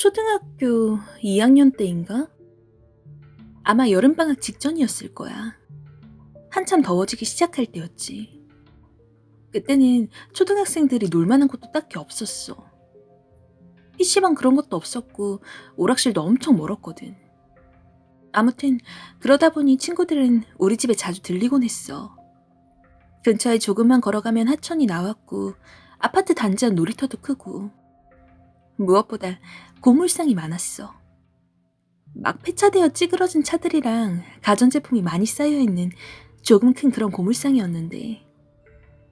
초등학교 2학년 때인가? 아마 여름방학 직전이었을 거야. 한참 더워지기 시작할 때였지. 그때는 초등학생들이 놀만한 곳도 딱히 없었어. PC방 그런 것도 없었고, 오락실도 엄청 멀었거든. 아무튼, 그러다 보니 친구들은 우리 집에 자주 들리곤 했어. 근처에 조금만 걸어가면 하천이 나왔고, 아파트 단지 안 놀이터도 크고, 무엇보다 고물상이 많았어. 막 폐차되어 찌그러진 차들이랑 가전제품이 많이 쌓여있는 조금 큰 그런 고물상이었는데,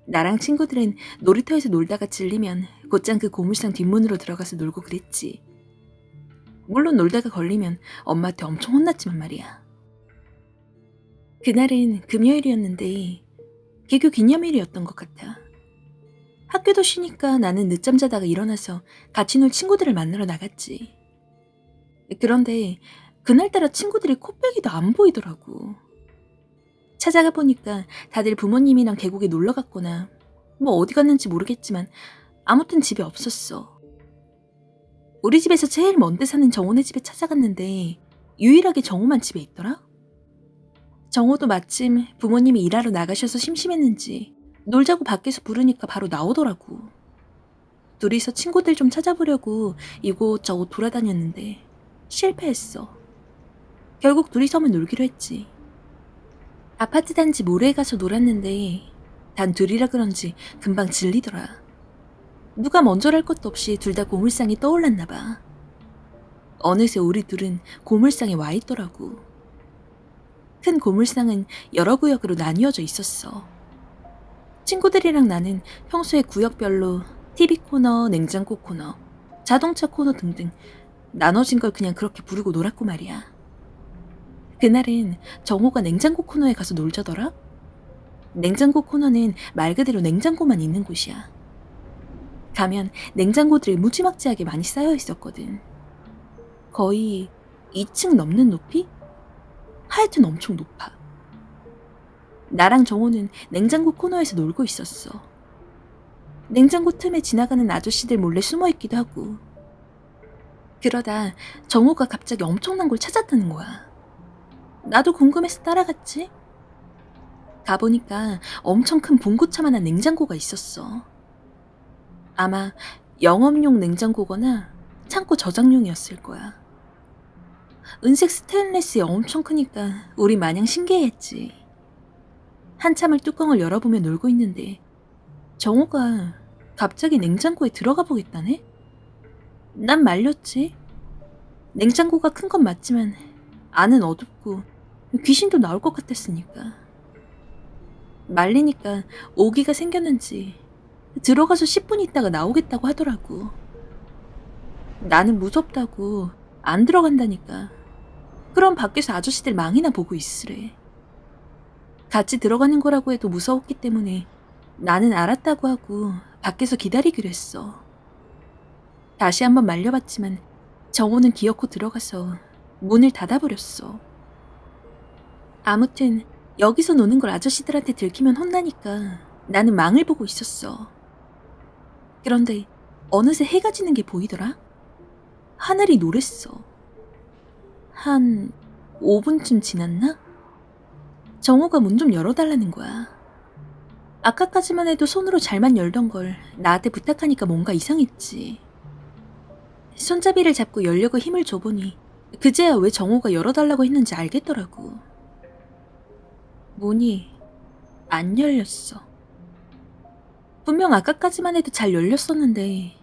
나랑 친구들은 놀이터에서 놀다가 질리면 곧장 그 고물상 뒷문으로 들어가서 놀고 그랬지. 물론 놀다가 걸리면 엄마한테 엄청 혼났지만 말이야. 그날은 금요일이었는데, 개교 기념일이었던 것 같아. 학교도 쉬니까 나는 늦잠 자다가 일어나서 같이 놀 친구들을 만나러 나갔지. 그런데 그날따라 친구들이 코빼기도 안 보이더라고. 찾아가 보니까 다들 부모님이랑 계곡에 놀러 갔거나 뭐 어디 갔는지 모르겠지만 아무튼 집에 없었어. 우리 집에서 제일 먼데 사는 정호네 집에 찾아갔는데 유일하게 정호만 집에 있더라? 정호도 마침 부모님이 일하러 나가셔서 심심했는지 놀자고 밖에서 부르니까 바로 나오더라고. 둘이서 친구들 좀 찾아보려고 이곳저곳 돌아다녔는데 실패했어. 결국 둘이서만 놀기로 했지. 아파트 단지 모래에 가서 놀았는데 단 둘이라 그런지 금방 질리더라. 누가 먼저랄 것도 없이 둘 다 고물상이 떠올랐나 봐. 어느새 우리 둘은 고물상에 와 있더라고. 큰 고물상은 여러 구역으로 나뉘어져 있었어. 친구들이랑 나는 평소에 구역별로 TV 코너, 냉장고 코너, 자동차 코너 등등 나눠진 걸 그냥 그렇게 부르고 놀았고 말이야. 그날은 정호가 냉장고 코너에 가서 놀자더라? 냉장고 코너는 말 그대로 냉장고만 있는 곳이야. 가면 냉장고들이 무지막지하게 많이 쌓여 있었거든. 거의 2층 넘는 높이? 하여튼 엄청 높아. 나랑 정호는 냉장고 코너에서 놀고 있었어. 냉장고 틈에 지나가는 아저씨들 몰래 숨어 있기도 하고. 그러다 정호가 갑자기 엄청난 걸 찾았다는 거야. 나도 궁금해서 따라갔지. 가보니까 엄청 큰 봉고차만한 냉장고가 있었어. 아마 영업용 냉장고거나 창고 저장용이었을 거야. 은색 스테인레스에 엄청 크니까 우리 마냥 신기해했지. 한참을 뚜껑을 열어보며 놀고 있는데 정호가 갑자기 냉장고에 들어가 보겠다네? 난 말렸지. 냉장고가 큰 건 맞지만 안은 어둡고 귀신도 나올 것 같았으니까. 말리니까 오기가 생겼는지 들어가서 10분 있다가 나오겠다고 하더라고. 나는 무섭다고 안 들어간다니까. 그럼 밖에서 아저씨들 망이나 보고 있으래. 같이 들어가는 거라고 해도 무서웠기 때문에 나는 알았다고 하고 밖에서 기다리기로 했어. 다시 한번 말려봤지만 정호는 기어코 들어가서 문을 닫아버렸어. 아무튼 여기서 노는 걸 아저씨들한테 들키면 혼나니까 나는 망을 보고 있었어. 그런데 어느새 해가 지는 게 보이더라? 하늘이 노랬어. 한 5분쯤 지났나? 정호가 문 좀 열어달라는 거야. 아까까지만 해도 손으로 잘만 열던 걸 나한테 부탁하니까 뭔가 이상했지. 손잡이를 잡고 열려고 힘을 줘보니 그제야 왜 정호가 열어달라고 했는지 알겠더라고. 문이 안 열렸어. 분명 아까까지만 해도 잘 열렸었는데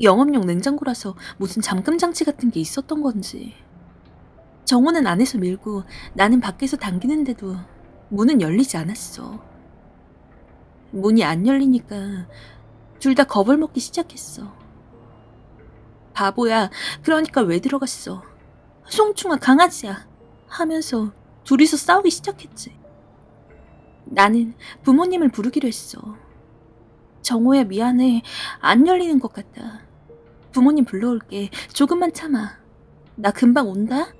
영업용 냉장고라서 무슨 잠금 장치 같은 게 있었던 건지. 정호는 안에서 밀고 나는 밖에서 당기는데도 문은 열리지 않았어. 문이 안 열리니까 둘 다 겁을 먹기 시작했어. 바보야. 그러니까 왜 들어갔어? 송충아 강아지야. 하면서 둘이서 싸우기 시작했지. 나는 부모님을 부르기로 했어. 정호야 미안해. 안 열리는 것 같다. 부모님 불러올게. 조금만 참아. 나 금방 온다?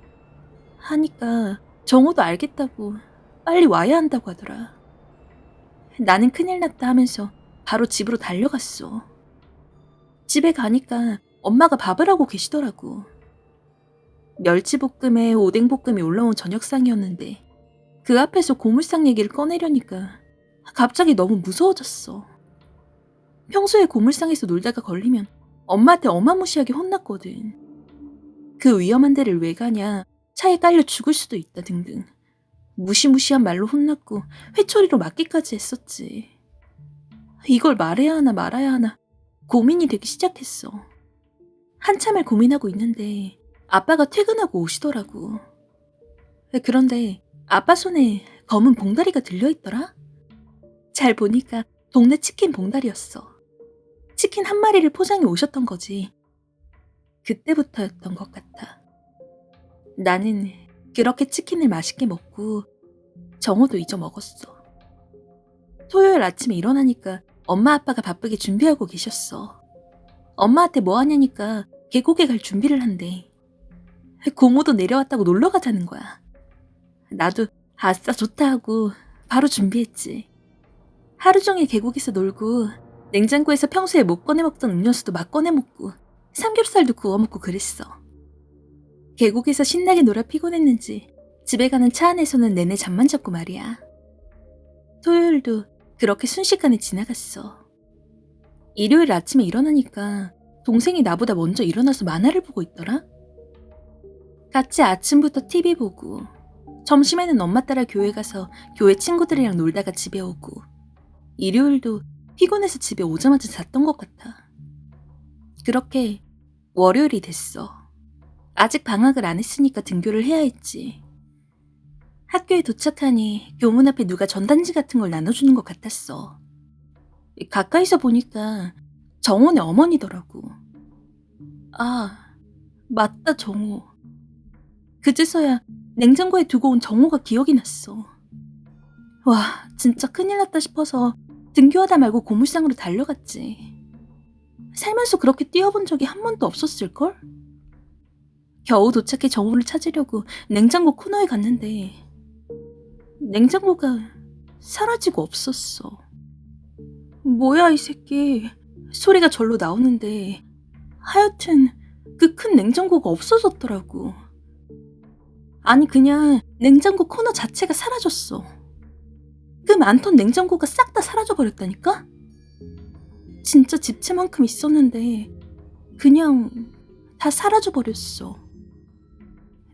하니까 정호도 알겠다고 빨리 와야 한다고 하더라. 나는 큰일 났다 하면서 바로 집으로 달려갔어. 집에 가니까 엄마가 밥을 하고 계시더라고. 멸치볶음에 오뎅볶음이 올라온 저녁상이었는데 그 앞에서 고물상 얘기를 꺼내려니까 갑자기 너무 무서워졌어. 평소에 고물상에서 놀다가 걸리면 엄마한테 어마무시하게 혼났거든. 그 위험한 데를 왜 가냐, 차에 깔려 죽을 수도 있다 등등. 무시무시한 말로 혼났고 회초리로 맞기까지 했었지. 이걸 말해야 하나 말아야 하나 고민이 되기 시작했어. 한참을 고민하고 있는데 아빠가 퇴근하고 오시더라고. 그런데 아빠 손에 검은 봉다리가 들려있더라? 잘 보니까 동네 치킨 봉다리였어. 치킨 한 마리를 포장해 오셨던 거지. 그때부터였던 것 같아. 나는 그렇게 치킨을 맛있게 먹고 정호도 잊어먹었어. 토요일 아침에 일어나니까 엄마 아빠가 바쁘게 준비하고 계셨어. 엄마한테 뭐 하냐니까 계곡에 갈 준비를 한대. 고모도 내려왔다고 놀러 가자는 거야. 나도 아싸 좋다 하고 바로 준비했지. 하루 종일 계곡에서 놀고 냉장고에서 평소에 못 꺼내 먹던 음료수도 막 꺼내 먹고 삼겹살도 구워 먹고 그랬어. 계곡에서 신나게 놀아 피곤했는지 집에 가는 차 안에서는 내내 잠만 잤고 말이야. 토요일도 그렇게 순식간에 지나갔어. 일요일 아침에 일어나니까 동생이 나보다 먼저 일어나서 만화를 보고 있더라. 같이 아침부터 TV 보고 점심에는 엄마 따라 교회 가서 교회 친구들이랑 놀다가 집에 오고 일요일도 피곤해서 집에 오자마자 잤던 것 같아. 그렇게 월요일이 됐어. 아직 방학을 안 했으니까 등교를 해야 했지. 학교에 도착하니 교문 앞에 누가 전단지 같은 걸 나눠주는 것 같았어. 가까이서 보니까 정원의 어머니더라고. 아, 맞다, 정호. 그제서야 냉장고에 두고 온 정호가 기억이 났어. 와, 진짜 큰일 났다 싶어서 등교하다 말고 고물상으로 달려갔지. 살면서 그렇게 뛰어본 적이 한 번도 없었을걸? 겨우 도착해 정호를 찾으려고 냉장고 코너에 갔는데 냉장고가 사라지고 없었어. 뭐야 이 새끼 소리가 절로 나오는데 하여튼 그 큰 냉장고가 없어졌더라고. 아니 그냥 냉장고 코너 자체가 사라졌어. 그 많던 냉장고가 싹 다 사라져 버렸다니까? 진짜 집채만큼 있었는데 그냥 다 사라져 버렸어.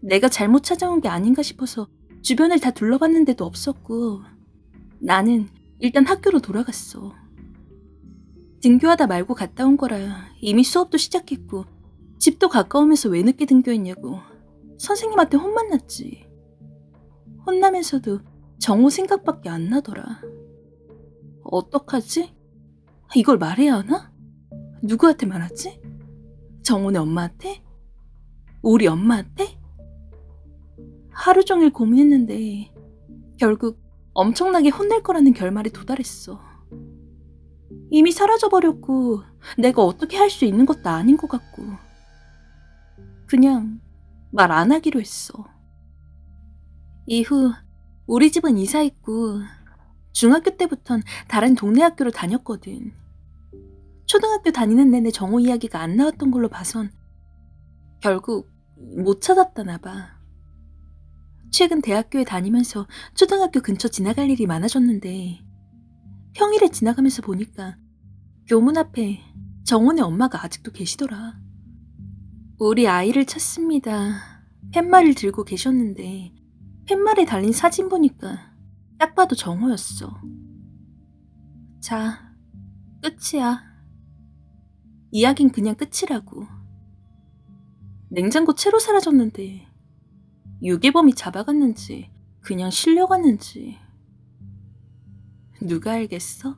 내가 잘못 찾아온 게 아닌가 싶어서 주변을 다 둘러봤는데도 없었고 나는 일단 학교로 돌아갔어. 등교하다 말고 갔다 온 거라 이미 수업도 시작했고 집도 가까우면서 왜 늦게 등교했냐고 선생님한테 혼만 났지. 혼나면서도 정호 생각밖에 안 나더라. 어떡하지? 이걸 말해야 하나? 누구한테 말하지? 정훈의 엄마한테? 우리 엄마한테? 하루 종일 고민했는데 결국 엄청나게 혼낼 거라는 결말에 도달했어. 이미 사라져버렸고 내가 어떻게 할 수 있는 것도 아닌 것 같고 그냥 말 안 하기로 했어. 이후 우리 집은 이사했고 중학교 때부턴 다른 동네 학교로 다녔거든. 초등학교 다니는 내내 정호 이야기가 안 나왔던 걸로 봐선 결국 못 찾았다나 봐. 최근 대학교에 다니면서 초등학교 근처 지나갈 일이 많아졌는데 평일에 지나가면서 보니까 교문 앞에 정원의 엄마가 아직도 계시더라. 우리 아이를 찾습니다. 팻말을 들고 계셨는데 팻말에 달린 사진 보니까 딱 봐도 정호였어. 자, 끝이야. 이야긴 그냥 끝이라고. 냉장고 채로 사라졌는데 유괴범이 잡아갔는지 그냥 실려갔는지 누가 알겠어?